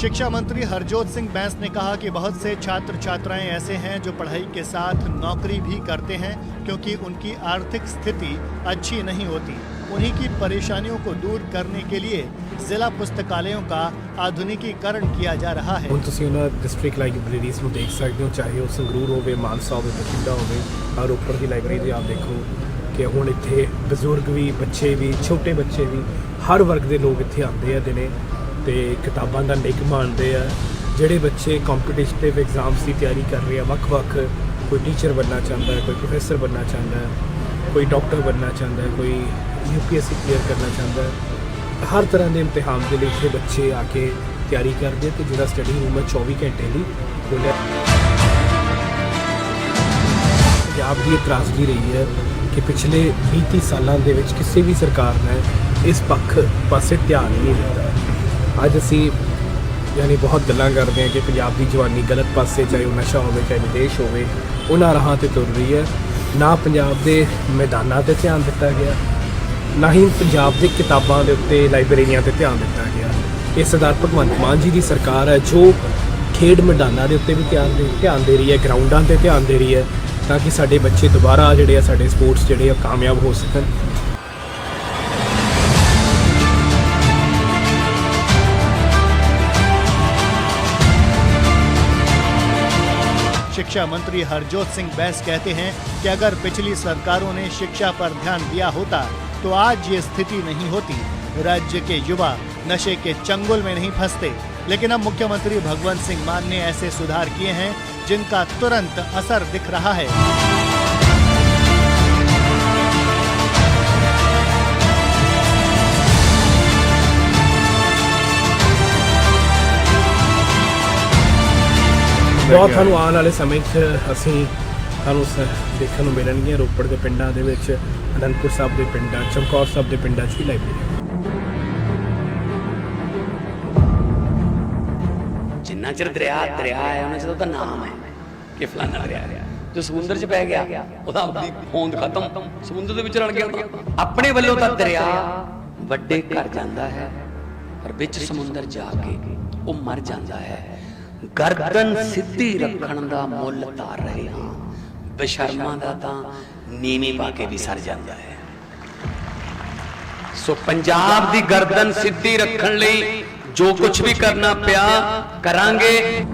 शिक्षा मंत्री हरजोत सिंह बैंस ने कहा कि बहुत से छात्र छात्राएं ऐसे हैं जो पढ़ाई के साथ नौकरी भी करते हैं क्योंकि उनकी आर्थिक स्थिति अच्छी नहीं होती उन्हीं की परेशानियों को दूर करने के लिए जिला पुस्तकालयों का आधुनिकीकरण किया जा रहा है ਹੁਣ ਤੁਸੀਂ ਉਹਨਾਂ ਡਿਸਟ੍ਰਿਕਟ ਲਾਇਬ੍ਰੇਰੀਜ਼ ਨੂੰ ਦੇਖ ਸਕਦੇ ਹੋ ਚਾਹੇ ਉਹ ਸੰਗਰੂਰ ਹੋਵੇ ਮਾਨਸਾ ਹੋਵੇ ਬਠਿੰਡਾ ਹੋਵੇ ਔਰ ਉੱਪਰ ਦੀ ਲਾਇਬ੍ਰੇਰੀ ਦੇ ਆਪ ਦੇਖੋ ਕਿ ਹੁਣ ਇੱਥੇ ਬਜ਼ੁਰਗ ਵੀ ਬੱਚੇ ਵੀ ਛੋਟੇ ਬੱਚੇ ਵੀ ਹਰ ਵਰਗ ਦੇ ਲੋਕ ਇੱਥੇ ਆਉਂਦੇ ਆ ਦਿਨੇ ਤੇ ਕਿਤਾਬਾਂ ਦਾ ਨਿੱਘ ਮਾਣਦੇ ਆ। ਜਿਹੜੇ ਬੱਚੇ ਕੰਪੀਟੀਟਿਵ ਐਗਜ਼ਾਮਸ ਦੀ ਤਿਆਰੀ ਕਰ ਰਹੇ ਆ, ਵੱਖ-ਵੱਖ, ਕੋਈ ਟੀਚਰ ਬਣਨਾ ਚਾਹੁੰਦਾ ਹੈ ਕੋਈ ਪ੍ਰੋਫੈਸਰ ਬਣਨਾ ਚਾਹੁੰਦਾ ਹੈ ਕੋਈ ਡਾਕਟਰ ਬਣਨਾ ਚਾਹੁੰਦਾ ਹੈ ਕੋਈ ਯੂਪੀਐਸਸੀ ਕਲੀਅਰ ਕਰਨਾ ਚਾਹੁੰਦਾ ਹੈ ਹਰ ਤਰ੍ਹਾਂ ਦੇ ਇਮਤਿਹਾਨ ਦੇ ਲਈ ਇੱਥੇ ਬੱਚੇ ਆ ਕੇ ਤਿਆਰੀ ਕਰਦੇ ਆ ਤੇ ਜਿਹੜਾ ਸਟੱਡੀ ਰੂਮ ਹੈ 24 ਘੰਟੇ ਲਈ ਖੋਲ੍ਹਿਆ ਪੰਜਾਬ ਦੀ ਇਤਰਾਜ਼ਗੀ ਰਹੀ ਹੈ ਕਿ ਪਿਛਲੇ 20 ਸਾਲਾਂ ਦੇ ਵਿੱਚ ਕਿਸੇ ਵੀ ਸਰਕਾਰ ਨੇ ਇਸ ਪੱਖ ਪਾਸੇ ਧਿਆਨ ਨਹੀਂ ਦਿੱਤਾ। ਅੱਜ ਅਸੀਂ ਯਾਨੀ ਬਹੁਤ ਗੱਲਾਂ ਕਰਦੇ ਹਾਂ ਕਿ ਪੰਜਾਬ ਦੀ ਜਵਾਨੀ ਗਲਤ ਪਾਸੇ ਚਾਹੇ ਉਹ ਨਸ਼ਾ ਹੋਵੇ, ਚਾਹੇ ਵਿਦੇਸ਼ ਹੋਵੇ, ਉਹਨਾਂ ਰਾਹਾਂ ਤੇ ਤੁਰ ਰਹੀ ਹੈ। ਨਾ ਪੰਜਾਬ ਦੇ ਮੈਦਾਨਾਂ ਤੇ ਧਿਆਨ ਦਿੱਤਾ ਗਿਆ, ਨਾ ਹੀ ਪੰਜਾਬ ਦੇ ਕਿਤਾਬਾਂ ਦੇ ਉੱਤੇ, ਲਾਇਬ੍ਰੇਰੀਆਂ ਤੇ ਧਿਆਨ ਦਿੱਤਾ ਗਿਆ। ਇਹ ਸਰਦਾਰ ਭਗਵੰਤ ਮਾਨ ਜੀ ਦੀ ਸਰਕਾਰ ਹੈ, ਜੋ ਖੇਡ ਮੈਦਾਨਾਂ ਦੇ ਉੱਤੇ ਵੀ ਧਿਆਨ ਦੇ ਧਿਆਨ ਦੇ ਰਹੀ ਹੈ, ਗਰਾਊਂਡਾਂ ਤੇ ਧਿਆਨ ਦੇ ਰਹੀ ਹੈ, ਤਾਂ ਕਿ ਸਾਡੇ ਬੱਚੇ ਦੁਬਾਰਾ ਜਿਹੜੇ ਆ, ਸਾਡੇ ਸਪੋਰਟਸ ਜਿਹੜੇ ਆ, ਕਾਮਯਾਬ ਹੋ ਸਕਣ। शिक्षा मंत्री हरजोत सिंह बैस कहते हैं कि अगर पिछली सरकारों ने शिक्षा पर ध्यान दिया होता तो आज ये स्थिति नहीं होती। राज्य के युवा नशे के चंगुल में नहीं फंसते। लेकिन अब मुख्यमंत्री भगवंत सिंह मान ने ऐसे सुधार किए हैं जिनका तुरंत असर दिख रहा है। ਬਹੁਤ ਤੁਹਾਨੂੰ ਆਉਣ ਵਾਲੇ ਸਮੇਂ 'ਚ ਅਸੀਂ ਤੁਹਾਨੂੰ ਸ- ਦੇਖਣ ਨੂੰ ਮਿਲਣਗੀਆਂ ਰੋਪੜ ਦੇ ਪਿੰਡਾਂ ਦੇ ਵਿੱਚ ਅਨੰਦਪੁਰ ਸਾਹਿਬ ਦੇ ਪਿੰਡਾਂ ਚਮਕੌਰ ਸਾਹਿਬ ਦੇ ਪਿੰਡਾਂ 'ਚ ਵੀ ਲਾਇਬ੍ਰੇਰੀ ਜਿੰਨਾ ਚਿਰ ਦਰਿਆ ਦਰਿਆ ਹੈ ਉਹਨਾਂ ਚਿਰ ਉਹਦਾ ਨਾਮ ਹੈ ਕਿ ਫਲਾਨਾ ਦਰਿਆ ਹੈ। ਜੋ ਸਮੁੰਦਰ 'ਚ ਪੈ ਗਿਆ ਉਹਦਾ ਆਪਣੀ ਹੋਂਦ ਖਤਮ। ਸਮੁੰਦਰ ਦੇ ਵਿੱਚ ਰਲ ਗਿਆ ਤਾਂ ਆਪਣੇ ਵੱਲੋਂ ਤਾਂ ਦਰਿਆ ਵੱਡੇ ਘਰ ਜਾਂਦਾ ਹੈ ਪਰ ਵਿੱਚ ਸਮੁੰਦਰ ਜਾ ਕੇ ਉਹ ਮਰ ਜਾਂਦਾ ਹੈ। ਗਰਦਨ ਸਿੱਧੀ ਰੱਖਣ ਦਾ ਮੁੱਲ ਤਾਰ ਰਹੇ ਹਾਂ। ਬਸ਼ਰਮਾਂ ਦਾ ਤਾਂ ਨੀਵੀਂ ਪਾ ਕੇ ਵੀ ਸਰ ਜਾਂਦਾ ਹੈ। ਸੋ ਪੰਜਾਬ ਦੀ ਗਰਦਨ ਸਿੱਧੀ ਰੱਖਣ ਲਈ ਜੋ ਕੁਝ ਵੀ ਕਰਨਾ ਪਿਆ, ਕਰਾਂਗੇ।